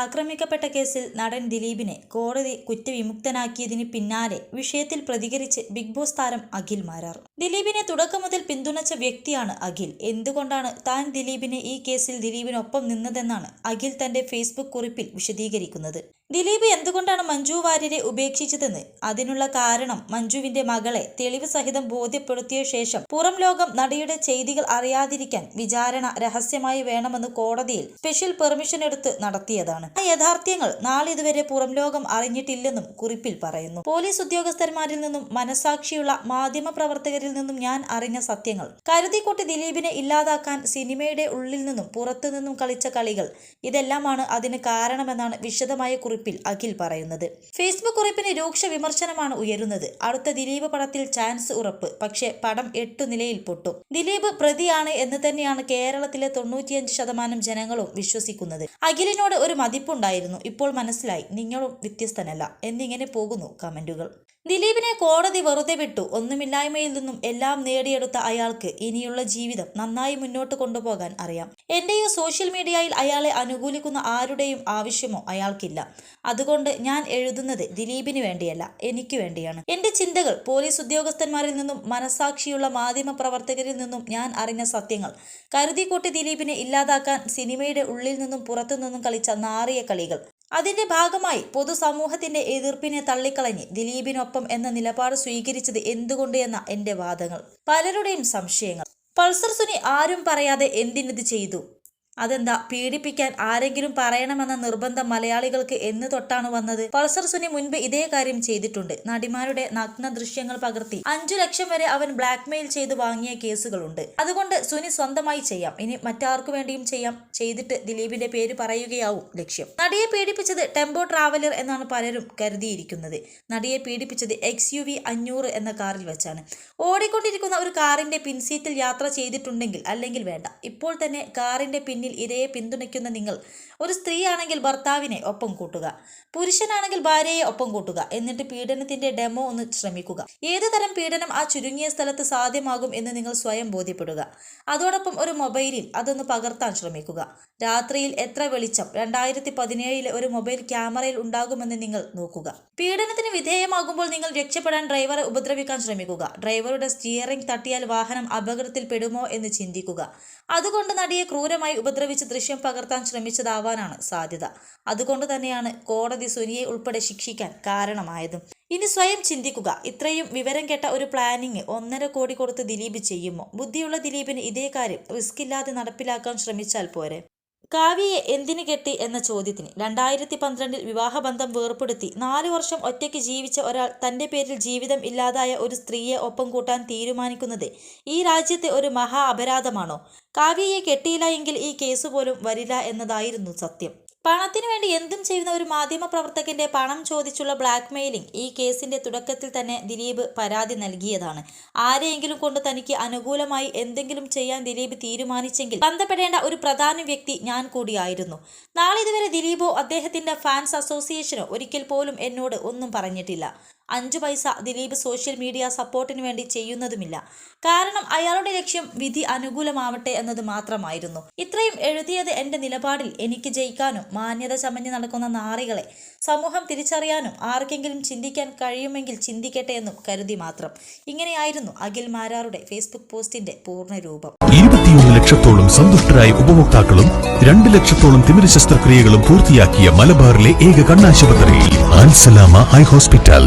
ആക്രമിക്കപ്പെട്ട കേസിൽ നടൻ ദിലീപിനെ കോടതി കുറ്റവിമുക്തനാക്കിയതിന് പിന്നാലെ വിഷയത്തിൽ പ്രതികരിച്ച് ബിഗ് ബോസ് താരം അഖിൽ മാരാർ. ദിലീപിനെ തുടക്കം മുതൽ പിന്തുണച്ച വ്യക്തിയാണ് അഖിൽ. എന്തുകൊണ്ടാണ് താൻ ദിലീപിനെ ഈ കേസിൽ ദിലീപിനൊപ്പം നിന്നതെന്നാണ് അഖിൽ തന്റെ ഫേസ്ബുക്ക് കുറിപ്പിൽ വിശദീകരിക്കുന്നത്. ദിലീപ് എന്തുകൊണ്ടാണ് മഞ്ജു വാര്യരെ ഉപേക്ഷിച്ചതെന്ന്? അതിനുള്ള കാരണം മഞ്ജുവിന്റെ മകളെ തെളിവ് സഹിതം ബോധ്യപ്പെടുത്തിയ ശേഷം പുറം ലോകം നടിയുടെ ചെയ്തികൾ അറിയാതിരിക്കാൻ വിചാരണ രഹസ്യമായി വേണമെന്ന് കോടതിയിൽ സ്പെഷ്യൽ പെർമിഷൻ എടുത്ത് നടത്തിയതാണ്. ആ യഥാർത്ഥ്യങ്ങൾ നാളിതുവരെ പുറം ലോകം അറിഞ്ഞിട്ടില്ലെന്നും കുറിപ്പിൽ പറയുന്നു. പോലീസ് ഉദ്യോഗസ്ഥന്മാരിൽ നിന്നും മനസാക്ഷിയുള്ള മാധ്യമ പ്രവർത്തകരിൽ നിന്നും ഞാൻ അറിഞ്ഞ സത്യങ്ങൾ. കരുതിക്കൂട്ടി ദിലീപിനെ ഇല്ലാതാക്കാൻ സിനിമയുടെ ഉള്ളിൽ നിന്നും പുറത്തു നിന്നും കളിച്ച കളികൾ ഇതെല്ലാമാണ് അതിന് കാരണമെന്നാണ് വിശദമായ കുറിപ്പിൽ അഖിൽ പറയുന്നത്. ഫേസ്ബുക്ക് കുറിപ്പിന് രൂക്ഷ വിമർശനമാണ് ഉയരുന്നത്. അടുത്ത ദിലീപ് പടത്തിൽ ചാൻസ് ഉറപ്പ്. പക്ഷേ പടം എട്ടു നിലയിൽ പൊട്ടും. ദിലീപ് പ്രതിയാണ് എന്ന് തന്നെയാണ് കേരളത്തിലെ തൊണ്ണൂറ്റിയഞ്ച് ശതമാനം ജനങ്ങളും വിശ്വസിക്കുന്നത്. അഖിലിനോട് ഒരു മതിപ്പുണ്ടായിരുന്നു. ഇപ്പോൾ മനസ്സിലായി. നിങ്ങളും വ്യത്യസ്തനല്ല. എന്നിങ്ങനെ പോകുന്നു കമന്റുകൾ. ദിലീപിനെ കോടതി വെറുതെ വിട്ടു. ഒന്നുമില്ലായ്മയിൽ നിന്നും എല്ലാം നേടിയെടുത്ത അയാൾക്ക് ഇനിയുള്ള ജീവിതം നന്നായി മുന്നോട്ട് കൊണ്ടുപോകാൻ അറിയാം. എന്റെയോ സോഷ്യൽ മീഡിയയിൽ അയാളെ അനുകൂലിക്കുന്ന ആരുടെയും ആവശ്യമോ അയാൾക്കില്ല. അതുകൊണ്ട് ഞാൻ എഴുതുന്നത് ദിലീപിന് വേണ്ടിയല്ല എനിക്ക് വേണ്ടിയാണ്. എന്റെ ചിന്തകൾ പോലീസ് ഉദ്യോഗസ്ഥന്മാരിൽ നിന്നും മനസാക്ഷിയുള്ള മാധ്യമ പ്രവർത്തകരിൽ നിന്നും ഞാൻ അറിഞ്ഞ സത്യങ്ങൾ. കരുതിക്കൂട്ടി ദിലീപിനെ ഇല്ലാതാക്കാൻ സിനിമയുടെ ഉള്ളിൽ നിന്നും പുറത്തുനിന്നും കളിച്ച നാറിയ കളികൾ. അതിന്റെ ഭാഗമായി പൊതുസമൂഹത്തിന്റെ എതിർപ്പിനെ തള്ളിക്കളഞ്ഞ് ദിലീപിനൊപ്പം എന്ന നിലപാട് സ്വീകരിച്ചത് എന്തുകൊണ്ട് എന്ന എന്റെ വാദങ്ങൾ. പലരുടെയും സംശയങ്ങൾ. പൾസർ സുനി ആരും പറയാതെ എന്തിനിത് ചെയ്തു? അതെന്താ? പീഡിപ്പിക്കാൻ ആരെങ്കിലും പറയണമെന്ന നിർബന്ധം മലയാളികൾക്ക് എന്ന് തൊട്ടാണ് വന്നത്. പൾസർ സുനി മുൻപ് ഇതേ കാര്യം ചെയ്തിട്ടുണ്ട്. നടിമാരുടെ നഗ്ന ദൃശ്യങ്ങൾ പകർത്തി അഞ്ചു ലക്ഷം വരെ അവൻ ബ്ലാക്ക്മെയിൽ ചെയ്ത് വാങ്ങിയ കേസുകളുണ്ട്. അതുകൊണ്ട് സുനി സ്വന്തമായി ചെയ്യാം. ഇനി മറ്റാർക്കു വേണ്ടിയും ചെയ്യാം. ചെയ്തിട്ട് ദിലീപിന്റെ പേര് പറയുകയാവും ലക്ഷ്യം. നടിയെ പീഡിപ്പിച്ചത് ടെമ്പോ ട്രാവലർ എന്നാണ് പലരും കരുതിയിരിക്കുന്നത്. നടിയെ പീഡിപ്പിച്ചത് എക്സ് യു വി അഞ്ഞൂറ് എന്ന കാറിൽ വെച്ചാണ്. ഓടിക്കൊണ്ടിരിക്കുന്ന ഒരു കാറിന്റെ പിൻസീറ്റിൽ യാത്ര ചെയ്തിട്ടുണ്ടെങ്കിൽ അല്ലെങ്കിൽ വേണ്ട. ഇപ്പോൾ തന്നെ കാറിന്റെ പിന്നിൽ ഇരയെ പിന്തുണയ്ക്കുന്ന നിങ്ങൾ. ഒരു സ്ത്രീയാണെങ്കിൽ ഭർത്താവിനെ ഒപ്പം കൂട്ടുക. പുരുഷനാണെങ്കിൽ ഭാര്യയെ ഒപ്പം കൂട്ടുക. എന്നിട്ട് പീഡനത്തിന്റെ ഡെമോ ഒന്ന് ശ്രമിക്കുക. ഏത് തരം പീഡനം ആ ചുരുങ്ങിയ സ്ഥലത്ത് സാധ്യമാകും എന്ന് നിങ്ങൾ സ്വയം ബോധ്യപ്പെടുക. അതോടൊപ്പം ഒരു മൊബൈലിൽ അതൊന്ന് പകർത്താൻ ശ്രമിക്കുക. രാത്രിയിൽ എത്ര വെളിച്ചം? രണ്ടായിരത്തി പതിനേഴിലെ ഒരു മൊബൈൽ ക്യാമറയിൽ ഉണ്ടാകുമെന്ന് നിങ്ങൾ നോക്കുക. പീഡനത്തിന് വിധേയമാകുമ്പോൾ നിങ്ങൾ രക്ഷപ്പെടാൻ ഡ്രൈവറെ ഉപദ്രവിക്കാൻ ശ്രമിക്കുക. ഡ്രൈവറുടെ സ്റ്റിയറിംഗ് തട്ടിയാൽ വാഹനം അപകടത്തിൽ പെടുമോ എന്ന് ചിന്തിക്കുക. അതുകൊണ്ട് നടിയെ ക്രൂരമായി ഉപദ്രവിച്ച് ദൃശ്യം പകർത്താൻ ശ്രമിച്ചതാവാനാണ് സാധ്യത. അതുകൊണ്ട് തന്നെയാണ് കോടതി സുനിയെ ഉൾപ്പെടെ ശിക്ഷിക്കാൻ കാരണമായതും. ഇനി സ്വയം ചിന്തിക്കുക. ഇത്രയും വിവരം കേട്ട ഒരു പ്ലാനിങ് ഒന്നര കോടി കൊടുത്ത് ദിലീപ് ചെയ്യുമോ? ബുദ്ധിയുള്ള ദിലീപിന് ഇതേ കാര്യം റിസ്ക് ഇല്ലാതെ നടപ്പിലാക്കാൻ ശ്രമിച്ചാൽ പോരെ. കാവ്യയെ എന്തിനു കെട്ടി എന്ന ചോദ്യത്തിന് രണ്ടായിരത്തി പന്ത്രണ്ടിൽ വിവാഹബന്ധം വേർപ്പെടുത്തി നാലു വർഷം ഒറ്റയ്ക്ക് ജീവിച്ച ഒരാൾ തന്റെ പേരിൽ ജീവിതം ഇല്ലാതായ ഒരു സ്ത്രീയെ ഒപ്പം കൂട്ടാൻ തീരുമാനിക്കുന്നത് ഈ രാജ്യത്തെ ഒരു മഹാ അപരാധമാണോ? കാവ്യയെ കെട്ടിയില്ല എങ്കിൽ ഈ കേസ് പോലും വരില്ല എന്നതായിരുന്നു സത്യം. പണത്തിനു വേണ്ടി എന്തും ചെയ്യുന്ന ഒരു മാധ്യമ പ്രവർത്തകന്റെ പണം ചോദിച്ചുള്ള ബ്ലാക്ക് മെയിലിംഗ് ഈ കേസിന്റെ തുടക്കത്തിൽ തന്നെ ദിലീപ് പരാതി നൽകിയതാണ്. ആരെയെങ്കിലും കൊണ്ട് തനിക്ക് അനുകൂലമായി എന്തെങ്കിലും ചെയ്യാൻ ദിലീപ് തീരുമാനിച്ചെങ്കിൽ ബന്ധപ്പെടേണ്ട ഒരു പ്രധാന വ്യക്തി ഞാൻ കൂടിയായിരുന്നു. നാളിതുവരെ ദിലീപോ അദ്ദേഹത്തിന്റെ ഫാൻസ് അസോസിയേഷനോ ഒരിക്കൽ പോലും എന്നോട് ഒന്നും പറഞ്ഞിട്ടില്ല. അഞ്ചു പൈസ ദിലീപ് സോഷ്യൽ മീഡിയ സപ്പോർട്ടിന് വേണ്ടി ചെയ്യുന്നതുമില്ല. കാരണം അയാളുടെ ലക്ഷ്യം വിധി അനുകൂലമാവട്ടെ എന്നത് മാത്രമായിരുന്നു. ഇത്രയും എഴുതിയത് എന്റെ നിലപാടിൽ എനിക്ക് ജയിക്കാനും മാന്യത ചമഞ്ഞ് നടക്കുന്ന നാറികളെ സമൂഹം തിരിച്ചറിയാനും ആർക്കെങ്കിലും ചിന്തിക്കാൻ കഴിയുമെങ്കിൽ ചിന്തിക്കട്ടെ എന്നും കരുതി മാത്രം. ഇങ്ങനെയായിരുന്നു അഖിൽ മാരാറുടെ ഫേസ്ബുക്ക് പോസ്റ്റിന്റെ പൂർണരൂപം. ഇരുപത്തിയൊന്ന് ലക്ഷത്തോളം സന്തുഷ്ടരായ ഉപഭോക്താക്കളും രണ്ട് ലക്ഷത്തോളം തിമിര ശസ്ത്രക്രിയകളും പൂർത്തിയാക്കിയ മലബാറിലെ ഏക കണ്ണാശുപത്രി high hospital.